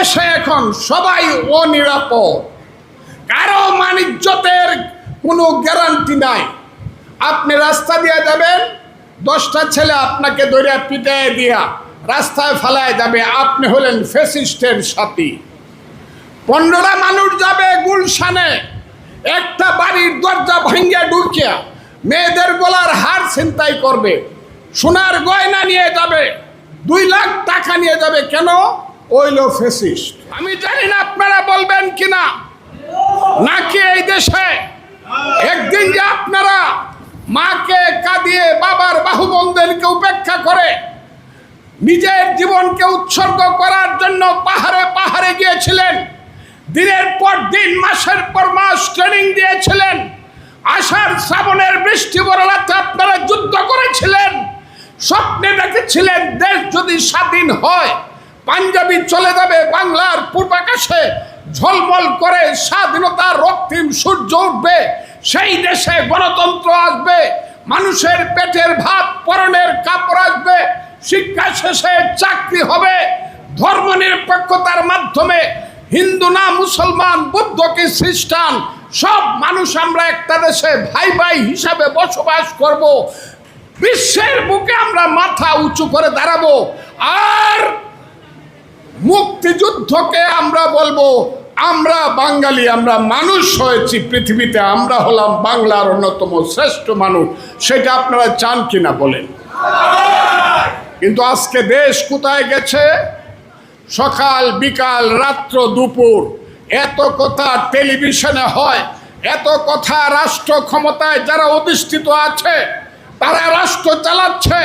দেশে এখন সবাই অনিরাপদ। কারও মানিজ্যতের কোনো গ্যারান্টি নাই। আপনি রাস্তা দিয়ে যাবেন, দশটা ছেলে আপনাকে দরিয়া পিটায় দিয়া রাস্তায় ফেলায় যাবে। আপনি হলেন ফেসিস্টের সাথী। পনেরোটা মানুষ যাবে গুলশানে। একটা বাড়ির দরজা ভাঙ্গিয়া ঢুকিয়া মেয়েদের গলার হার ছিনতাই করবে। সোনার গয়না নিয়ে যাবে। দুই লাখ টাকা নিয়ে যাবে। কেন? ওইল ফেসিস্ট আমি জানি না আপনারা বলবেন কিনা। নাকি এই দেশে একদিন যে আপনারা মাকে কাঁদিয়ে বাবার বাহুবন্ধনকে উপেক্ষা করে নিজের জীবনকে উৎসর্গ করার জন্য পাহাড়ে পাহাড়ে গিয়েছিলেন, দিনের পর দিন, মাসের পর মাস ট্রেনিং দিয়েছিলেন, আষাঢ় শ্রাবণের বৃষ্টি বরলাতে আপনারা যুদ্ধ করেছিলেন, স্বপ্নে দেখেছিলেন, দেশ যদি স্বাধীন হয় পাঞ্জাবি চলে যাবে বাংলার পূর্বাকাশে। ঝলমল করে স্বাধীনতার রক্তিম সূর্য উঠবে। সেই দেশে গণতন্ত্র আসবে। মানুষের পেটের ভাত পরনের কাপড় আসবে। শিক্ষা শেষে চাকরি হবে। ধর্ম নিরপেক্ষতার মাধ্যমে হিন্দু না মুসলমান, বুদ্ধ কি খ্রিস্টান, সব মানুষ আমরা একটা দেশে ভাই ভাই হিসাবে বসবাস করব। বিশ্বের বুকে আমরা মাথা উঁচু করে দাঁড়াবো। আর মুক্তিযুদ্ধকে আমরা বলব, আমরা বাঙালি, আমরা মানুষ হয়েছি পৃথিবীতে, আমরা হলাম বাংলার অন্যতম শ্রেষ্ঠ মানুষ। সেটা আপনারা চান কিনা বলেন। কিন্তু আজকে দেশ কোথায় গেছে? সকাল, বিকাল, রাত্র, দুপুর। এত কথা টেলিভিশনে হয়, এত কথা রাষ্ট্র ক্ষমতায় যারা অধিষ্ঠিত আছে, তারা রাষ্ট্র চালাচ্ছে।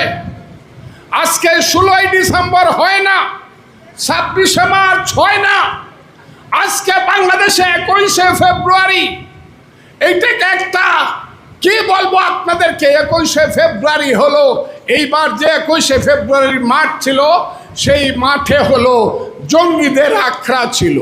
আজকে ষোলোই ডিসেম্বর হয় না। ছাব্বিশে মার্চ ছয় না। আজকে বাংলাদেশে একুশে ফেব্রুয়ারি। এইটাকে একটা, কি বলব আপনাদেরকে একুশে ফেব্রুয়ারি হলো, এইবার যে একুশে ফেব্রুয়ারির মাঠ ছিল, সেই মাঠে হলো জঙ্গিদের আখড়া ছিল।